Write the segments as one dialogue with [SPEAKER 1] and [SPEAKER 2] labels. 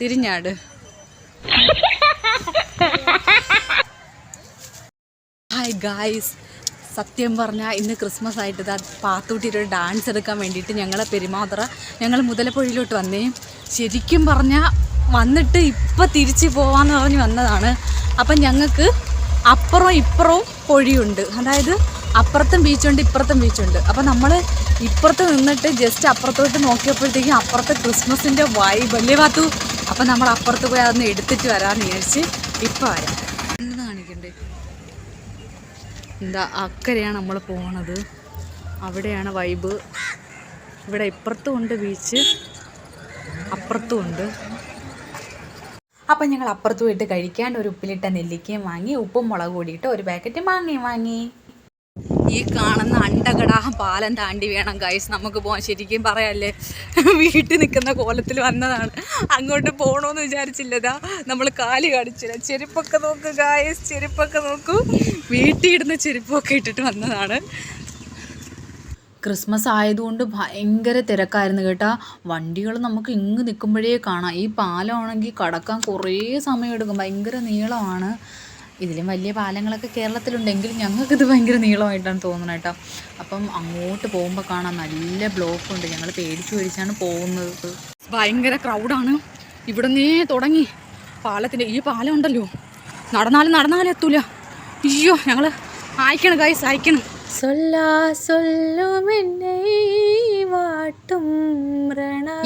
[SPEAKER 1] തിരിഞ്ഞാട്. Hi guys സത്യം പറഞ്ഞാൽ ഇന്ന് ക്രിസ്മസ് ആയിട്ട് ഇതാ ഡാൻസ് എടുക്കാൻ വേണ്ടിയിട്ട് ഞങ്ങളെ പെരുമാത്ര ഞങ്ങൾ മുതലപ്പൊഴിയിലോട്ട് വന്നേ. ശരിക്കും പറഞ്ഞാൽ വന്നിട്ട് ഇപ്പം തിരിച്ച് പോവാന്ന് പറഞ്ഞ് വന്നതാണ്. അപ്പം ഞങ്ങൾക്ക് അപ്പുറം ഇപ്പുറവും പൊഴിയുണ്ട് അതായത് അപ്പുറത്തും ബീച്ചുണ്ട് ഇപ്പുറത്തും ബീച്ചുണ്ട്. അപ്പോൾ നമ്മൾ ഇപ്പുറത്ത് നിന്നിട്ട് ജസ്റ്റ് അപ്പുറത്തോട്ട് നോക്കിയപ്പോഴത്തേക്കും അപ്പുറത്തെ ക്രിസ്മസിന്റെ വൈബ് അല്ലേ പാത്തു? അപ്പോൾ നമ്മൾ അപ്പുറത്ത് പോയി അതൊന്ന് എടുത്തിട്ട് വരാമെന്ന് വിചാരിച്ച് ഇപ്പം വരാം. കാണിക്കണ്ടേ? എന്താ അക്കരെയാണ് നമ്മൾ പോണത്. അവിടെയാണ് വൈബ് ഇവിടെ ഇപ്പുറത്തും ഉണ്ട് ബീച്ച് അപ്പുറത്തും ഉണ്ട്. അപ്പം ഞങ്ങൾ അപ്പുറത്ത് പോയിട്ട് കഴിക്കാൻ ഒരു ഉപ്പിലിട്ട നെല്ലിക്കയും വാങ്ങി ഉപ്പും മുളക് കൂടിയിട്ട് ഒരു പാക്കറ്റ് മാങ്ങയും വാങ്ങി. ഈ കാണുന്ന അണ്ടകട പാലം താണ്ടി വേണം ഗൈസ് നമുക്ക് പോകാൻ ശരിക്കും പറയാല്ലേ വീട്ടിൽ നിൽക്കുന്ന കോലത്തിൽ വന്നതാണ്. അങ്ങോട്ട് പോകണമെന്ന് വിചാരിച്ചില്ലതാ. നമ്മൾ കാൽ കാണിച്ചില്ല. ചെരുപ്പൊക്കെ നോക്ക് ഗായസ് ചെരുപ്പൊക്കെ നോക്കൂ. വീട്ടിൽ ഇടുന്ന ചെരുപ്പൊക്കെ ഇട്ടിട്ട് വന്നതാണ്. ക്രിസ്മസ് ആയതുകൊണ്ട് ഭയങ്കര തിരക്കായിരുന്നു കേട്ടാ. വണ്ടികൾ നമുക്ക് ഇങ്ങ് നിൽക്കുമ്പോഴേ കാണാം. ഈ പാലമാണെങ്കിൽ കടക്കാൻ കുറേ സമയം എടുക്കും ഭയങ്കര നീളമാണ്. ഇതിലും വലിയ പാലങ്ങളൊക്കെ കേരളത്തിലുണ്ടെങ്കിൽ ഞങ്ങൾക്കിത് ഭയങ്കര നീളമായിട്ടാണ് തോന്നുന്നത് കേട്ടോ. അപ്പം അങ്ങോട്ട് പോകുമ്പോൾ കാണാം. നല്ല ബ്ലോക്ക് ഉണ്ട് ഞങ്ങൾ പേടിച്ചു പേടിച്ചാണ് പോകുന്നത്. ഭയങ്കര ക്രൗഡാണ് ഇവിടെ നിന്നേ തുടങ്ങി. പാലത്തിന്റെ ഈ പാലം ഉണ്ടല്ലോ. നടന്നാലും നടന്നാലും എത്തൂല. അയ്യോ ഞങ്ങൾ അയക്കണം ഗൈസ് അയക്കണം.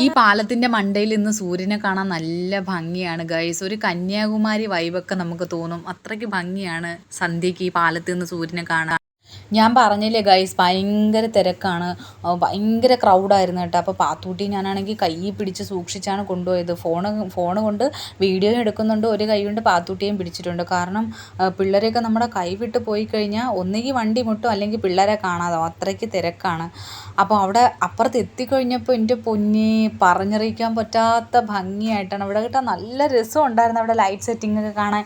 [SPEAKER 1] ഈ പാലത്തിന്റെ മണ്ടയിൽ ഇന്ന് സൂര്യനെ കാണാൻ നല്ല ഭംഗിയാണ് ഗൈസ് ഒരു കന്യാകുമാരി വൈബൊക്കെ നമുക്ക് തോന്നും. അത്രയ്ക്ക് ഭംഗിയാണ് സന്ധ്യക്ക് ഈ പാലത്തിൽ നിന്ന് സൂര്യനെ കാണാൻ. ഞാൻ പറഞ്ഞില്ലേ ഗൈസ് ഭയങ്കര തിരക്കാണ്. ഭയങ്കര ക്രൗഡായിരുന്നു കേട്ടോ. അപ്പോൾ പാത്തൂട്ടി ഞാനാണെങ്കിൽ കൈ പിടിച്ച് സൂക്ഷിച്ചാണ് കൊണ്ടുപോയത്. ഫോണ് ഫോൺ കൊണ്ട് വീഡിയോ എടുക്കുന്നുണ്ട്. ഒരു കൈ കൊണ്ട് പാത്തൂട്ടിയും പിടിച്ചിട്ടുണ്ട്. കാരണം പിള്ളേരെയൊക്കെ നമ്മുടെ കൈ വിട്ട് പോയി കഴിഞ്ഞാൽ ഒന്നുകിൽ വണ്ടി മുട്ടും അല്ലെങ്കിൽ പിള്ളേരെ കാണാതാവും. അത്രയ്ക്ക് തിരക്കാണ്. അപ്പോൾ അവിടെ അപ്പുറത്ത് എത്തിക്കഴിഞ്ഞപ്പോൾ എന്റെ പൊന്നി പറഞ്ഞറിയിക്കാൻ പറ്റാത്ത ഭംഗിയായിട്ടാണ്. അവിടെ കിട്ടാൻ നല്ല രസം ഉണ്ടായിരുന്നു അവിടെ ലൈറ്റ് സെറ്റിംഗ് ഒക്കെ കാണാൻ.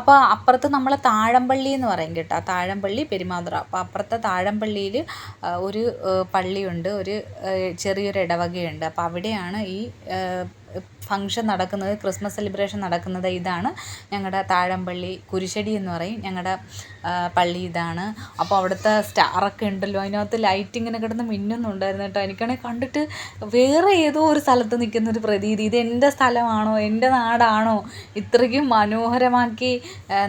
[SPEAKER 1] അപ്പോൾ അപ്പുറത്ത് നമ്മളെ താഴമ്പള്ളി എന്ന് പറയും കേട്ടോ. താഴമ്പള്ളി പെരുമാതുറ. അപ്പോൾ അപ്പുറത്തെ താഴമ്പള്ളിയിൽ ഒരു പള്ളിയുണ്ട് ഒരു ചെറിയൊരു ഇടവകയുണ്ട്. അപ്പോൾ അവിടെയാണ് ഈ ഫങ്ഷൻ നടക്കുന്നത് ക്രിസ്മസ് സെലിബ്രേഷൻ നടക്കുന്നത് ഇതാണ്. ഞങ്ങളുടെ താഴമ്പള്ളി കുരിശടി എന്ന് പറയും. ഞങ്ങളുടെ പള്ളി ഇതാണ്. അപ്പോൾ അവിടുത്തെ സ്റ്റാറൊക്കെ ഉണ്ടല്ലോ. അതിനകത്ത് ലൈറ്റ് ഇങ്ങനെ കിടന്ന് മിന്നുന്നുണ്ടായിരുന്നു കേട്ടോ. എനിക്കാണെങ്കിൽ കണ്ടിട്ട് വേറെ ഏതോ ഒരു സ്ഥലത്ത് നിൽക്കുന്ന ഒരു പ്രതീതി. ഇത് എന്റെ സ്ഥലമാണോ? എന്റെ നാടാണോ? ഇത്രയ്ക്കും മനോഹരമാക്കി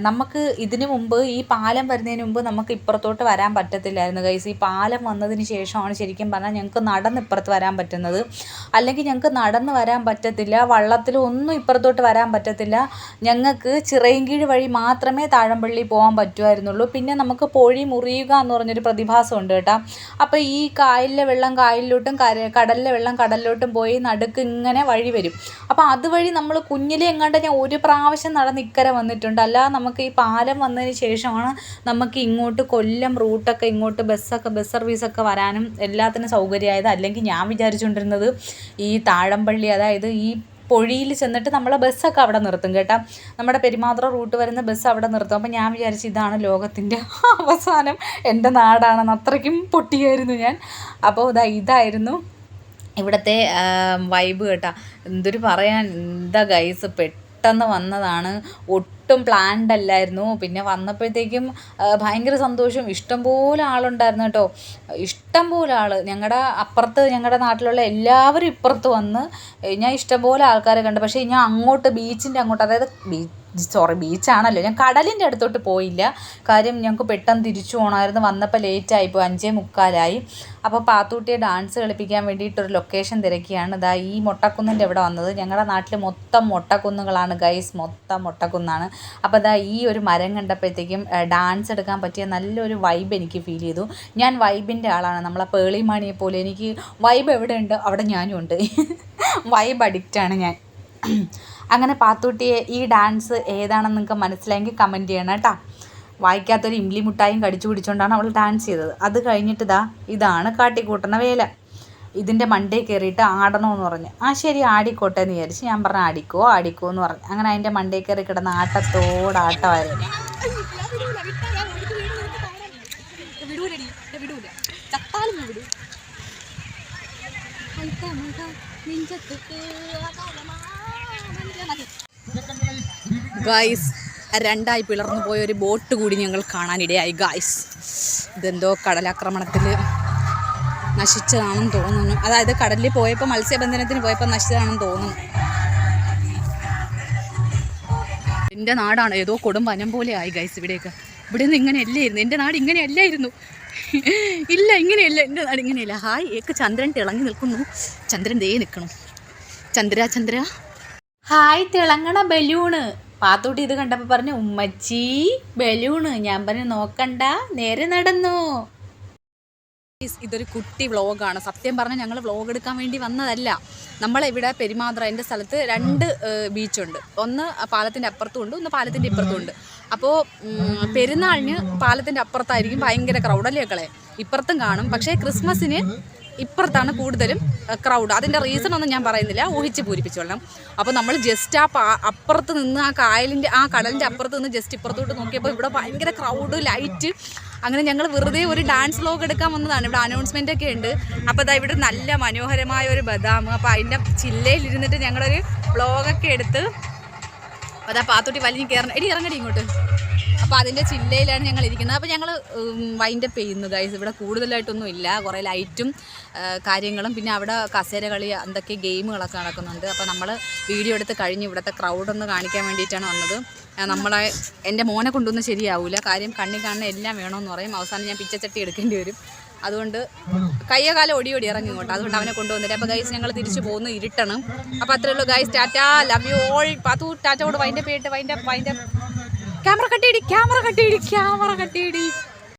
[SPEAKER 1] നമുക്ക് ഇതിനു മുമ്പ് ഈ പാലം വരുന്നതിന് മുമ്പ് നമുക്ക് ഇപ്പുറത്തോട്ട് വരാൻ പറ്റത്തില്ലായിരുന്നു കൈസ് ഈ പാലം വന്നതിന് ശേഷമാണ് ശരിക്കും പറഞ്ഞാൽ ഞങ്ങൾക്ക് നടന്ന് ഇപ്പുറത്ത് വരാൻ പറ്റുന്നത്. അല്ലെങ്കിൽ ഞങ്ങൾക്ക് നടന്ന് വരാൻ പറ്റത്തില്ല. വള്ളത്തിൽ ഒന്നും ഇപ്പുറത്തോട്ട് വരാൻ പറ്റത്തില്ല. ഞങ്ങൾക്ക് ചിറയൻകീഴ് വഴി മാത്രമേ താഴമ്പള്ളി പോകാൻ പറ്റുമായിരുന്നുള്ളൂ പിന്നെ നമുക്ക് പൊഴി മുറിയുക എന്ന് പറഞ്ഞൊരു പ്രതിഭാസമുണ്ട് കേട്ടോ. അപ്പോൾ ഈ കായലിലെ വെള്ളം കായലിലോട്ടും കര കടലിലെ വെള്ളം കടലിലോട്ടും പോയി നടുക്ക് ഇങ്ങനെ വഴി വരും. അപ്പോൾ അതുവഴി നമ്മൾ കുഞ്ഞിലെ എങ്ങാണ്ട് ഞാൻ ഒരു പ്രാവശ്യം നടന്ന് ഇക്കരെ വന്നിട്ടുണ്ട്. അല്ലാതെ നമുക്ക് ഈ പാലം വന്നതിന് ശേഷമാണ് നമുക്ക് ഇങ്ങോട്ട് കൊല്ലം റൂട്ടൊക്കെ ഇങ്ങോട്ട് ബസ്സൊക്കെ ബസ് സർവീസൊക്കെ വരാനും എല്ലാത്തിനും സൗകര്യമായത്. അല്ലെങ്കിൽ ഞാൻ വിചാരിച്ചുകൊണ്ടിരുന്നത് ഈ താഴമ്പള്ളി അതായത് ഈ പൊഴിയിൽ ചെന്നിട്ട് നമ്മളെ ബസ്സൊക്കെ അവിടെ നിർത്തും കേട്ടോ. നമ്മുടെ പെരുമാത്ര റൂട്ട് വരുന്ന ബസ് അവിടെ നിർത്തും. അപ്പം ഞാൻ വിചാരിച്ചു ഇതാണ് ലോകത്തിന്റെ അവസാനം. എന്റെ നാടാണെന്ന് അത്രയ്ക്കും പൊട്ടിയായിരുന്നു ഞാൻ. അപ്പോൾ ഇതാ ഇതായിരുന്നു ഇവിടുത്തെ വൈബ് കേട്ടോ. എന്തൊരു പറയാൻ എന്താ ഗൈസ് പെട്ടെന്ന് വന്നതാണ് ഒട്ടും പ്ലാൻഡ് അല്ലായിരുന്നു. പിന്നെ വന്നപ്പോഴത്തേക്കും ഭയങ്കര സന്തോഷം. ഇഷ്ടംപോലെ ആളുണ്ടായിരുന്നു കേട്ടോ. ഇഷ്ടംപോലെ ആൾ ഞങ്ങളുടെ അപ്പുറത്ത് ഞങ്ങളുടെ നാട്ടിലുള്ള എല്ലാവരും ഇപ്പുറത്ത് വന്ന് ഞാൻ ഇഷ്ടംപോലെ ആൾക്കാരെ കണ്ടു. പക്ഷേ ഞാൻ അങ്ങോട്ട് ബീച്ചിന്റെ അങ്ങോട്ട് അതായത് ബീച്ച് സോറി ബീച്ചാണല്ലോ ഞാൻ കടലിന്റെ അടുത്തോട്ട് പോയില്ല. കാര്യം ഞങ്ങൾക്ക് പെട്ടെന്ന് തിരിച്ചു പോകണമായിരുന്നു വന്നപ്പോൾ ലേറ്റായി പോയി. അഞ്ചേ മുക്കാലായി. അപ്പോൾ പാത്തൂട്ടിയെ ഡാൻസ് കളിപ്പിക്കാൻ വേണ്ടിയിട്ടൊരു ലൊക്കേഷൻ തിരക്കിയാണ്. ഇതാ ഈ മൊട്ടക്കുന്നിന്റെ ഇവിടെ വന്നത്. ഞങ്ങളുടെ നാട്ടിൽ മൊത്തം മൊട്ടക്കുന്നുകളാണ് ഗൈസ് മൊത്തം മൊട്ടക്കുന്നാണ്. അപ്പോൾ അതാ ഈ ഒരു മരം കണ്ടപ്പോഴത്തേക്കും ഡാൻസ് എടുക്കാൻ പറ്റിയ നല്ലൊരു വൈബ് എനിക്ക് ഫീൽ ചെയ്തു. ഞാൻ വൈബിന്റെ ആളാണ്. നമ്മളെ പേളി മാണിയെ പോലെ എനിക്ക് വൈബ് എവിടെ ഉണ്ട് അവിടെ ഞാനും ഉണ്ട്. വൈബ് അഡിക്റ്റാണ് ഞാൻ. അങ്ങനെ പാത്തൂട്ടിയെ ഈ ഡാൻസ് ഏതാണെന്ന് നിങ്ങൾക്ക് മനസ്സിലായെങ്കിൽ കമന്റ് ചെയ്യണം കേട്ടോ. വായിക്കാത്തൊരു ഇംലി മുട്ടായും കടിച്ചു പിടിച്ചുകൊണ്ടാണ് അവൾ ഡാൻസ് ചെയ്തത്. അത് കഴിഞ്ഞിട്ട് ഇതാ ഇതാണ് കാട്ടിക്കൂട്ടണ വേല. ഇതിന്റെ മണ്ടേ കയറിയിട്ട് ആടണമെന്ന് പറഞ്ഞു. ആ ശരി ആടിക്കോട്ടെ എന്ന് വിചാരിച്ച് ഞാൻ പറഞ്ഞു ആടിക്കോ ആടിക്കോ എന്ന് പറഞ്ഞു. അങ്ങനെ അതിന്റെ മണ്ടേ കയറി കിടന്ന് ആട്ടത്തോടാട്ടമായിരുന്നു ഗായ്സ് രണ്ടായി പിളർന്നു പോയ ഒരു ബോട്ട് കൂടി ഞങ്ങൾ കാണാനിടയായി ഗായ്സ് ഇതെന്തോ കടലാക്രമണത്തിൽ നശിച്ചതാണെന്ന് തോന്നുന്നു. അതായത് കടലിൽ പോയപ്പോൾ മത്സ്യബന്ധനത്തിന് പോയപ്പോൾ നശിച്ചതാണെന്ന് തോന്നുന്നു. എന്റെ നാടാണ്. ഏതോ കൊടും വനം പോലെ ആയി ഗൈസ് ഇവിടെയൊക്കെ. ഇവിടെ നിന്ന് ഇങ്ങനെ അല്ലായിരുന്നു എന്റെ നാട് ഇങ്ങനെ അല്ലായിരുന്നു ഇല്ല ഇങ്ങനെയല്ല. എന്റെ നാട് ഇങ്ങനെയല്ല. ഹായ് ഏക്ക് ചന്ദ്രൻ തിളങ്ങി നിൽക്കുന്നു. ചന്ദ്രൻ ദേ നിൽക്കണം. ചന്ദ്ര ചന്ദ്ര. ഹായ് തിളങ്ങണ ബലൂണ്. പാത്തോട്ടി ഇത് കണ്ടപ്പോൾ പറഞ്ഞു ഉമ്മച്ചി ബലൂണ്. ഞാൻ പറഞ്ഞു നോക്കണ്ട നേരെ നടന്നു. ഇതൊരു കുട്ടി വ്ളോഗാണ്. സത്യം പറഞ്ഞാൽ ഞങ്ങൾ വ്ളോഗ് എടുക്കാൻ വേണ്ടി വന്നതല്ല. നമ്മളിവിടെ പെരുമാത്ര എന്റെ സ്ഥലത്ത് രണ്ട് ബീച്ചുണ്ട്. ഒന്ന് പാലത്തിന്റെ അപ്പുറത്തും ഉണ്ട് ഒന്ന് പാലത്തിന്റെ ഇപ്പുറത്തും ഉണ്ട് അപ്പോൾ പെരുന്നാളിന് പാലത്തിന്റെ അപ്പുറത്തായിരിക്കും ഭയങ്കര ക്രൗഡല്ലേ കളെ ഇപ്പുറത്തും കാണും. പക്ഷേ ക്രിസ്മസിന് ഇപ്പുറത്താണ് കൂടുതലും ക്രൗഡ് അതിന്റെ റീസൺ ഒന്നും ഞാൻ പറയുന്നില്ല. ഊഹിച്ച് പൂരിപ്പിച്ചോളാം. അപ്പോൾ നമ്മൾ ജസ്റ്റ് ആ അപ്പുറത്ത് നിന്ന് ആ കായലിന്റെ ആ കടലിന്റെ അപ്പുറത്ത് നിന്ന് ജസ്റ്റ് ഇപ്പുറത്തോട്ട് നോക്കിയപ്പോൾ ഇവിടെ ഭയങ്കര ക്രൗഡ് ലൈറ്റ് അങ്ങനെ ഞങ്ങൾ വെറുതെ ഒരു ഡാൻസ് വ്ലോഗ് എടുക്കാൻ വന്നതാണ്. ഇവിടെ അനൗൺസ്മെന്റ് ഒക്കെ ഉണ്ട്. അപ്പോൾ അതാ ഇവിടെ നല്ല മനോഹരമായ ഒരു ബദാം. അപ്പോൾ അതിന്റെ ചില്ലയിൽ ഇരുന്നിട്ട് ഞങ്ങളൊരു വ്ലോഗൊക്കെ എടുത്ത് അതാ പാത്തോട്ടി വലിഞ്ഞ് കയറണം എടി ഇറങ്ങടി ഇങ്ങോട്ട്. അപ്പോൾ അതിന്റെ ചില്ലയിലാണ് ഞങ്ങൾ ഇരിക്കുന്നത്. അപ്പോൾ ഞങ്ങൾ വൈൻഡപ്പ് ചെയ്യുന്നു ഗൈസ് ഇവിടെ കൂടുതലായിട്ടൊന്നും ഇല്ല. കുറേ ലൈറ്റും കാര്യങ്ങളും പിന്നെ അവിടെ കസേര കളി എന്തൊക്കെ ഗെയിമുകളൊക്കെ നടക്കുന്നുണ്ട്. അപ്പോൾ നമ്മൾ വീഡിയോ എടുത്ത് കഴിഞ്ഞ് ഇവിടുത്തെ ക്രൗഡൊന്ന് കാണിക്കാൻ വേണ്ടിയിട്ടാണ് വന്നത്. നമ്മളെ എന്റെ മോനെ കൊണ്ടൊന്നും ശരിയാവില്ല കാര്യം കണ്ണി കാണുന്ന എല്ലാം വേണമെന്ന് പറയും. അവസാനം ഞാൻ പിച്ചച്ചട്ടി എടുക്കേണ്ടി വരും. അതുകൊണ്ട് കയ്യോ കാലം ഓടി ഓടി ഇറങ്ങി ഇങ്ങോട്ട്. അതുകൊണ്ട് അവനെ കൊണ്ടുവന്നില്ല അപ്പോൾ ഗൈസ് ഞങ്ങൾ തിരിച്ചു പോകുന്നു ഇരുട്ടണം. അപ്പോൾ അത്രേ ഉള്ളൂ guys tata love you all Pathu tata കൂടെ വൈന്റെ ചെയ്തിട്ട് വൈന്റെ വൈൻഡപ്പ് ക്യാമറ കട്ടിയിടി ക്യാമറ കട്ടിയിടി ക്യാമറ കട്ടിയിടി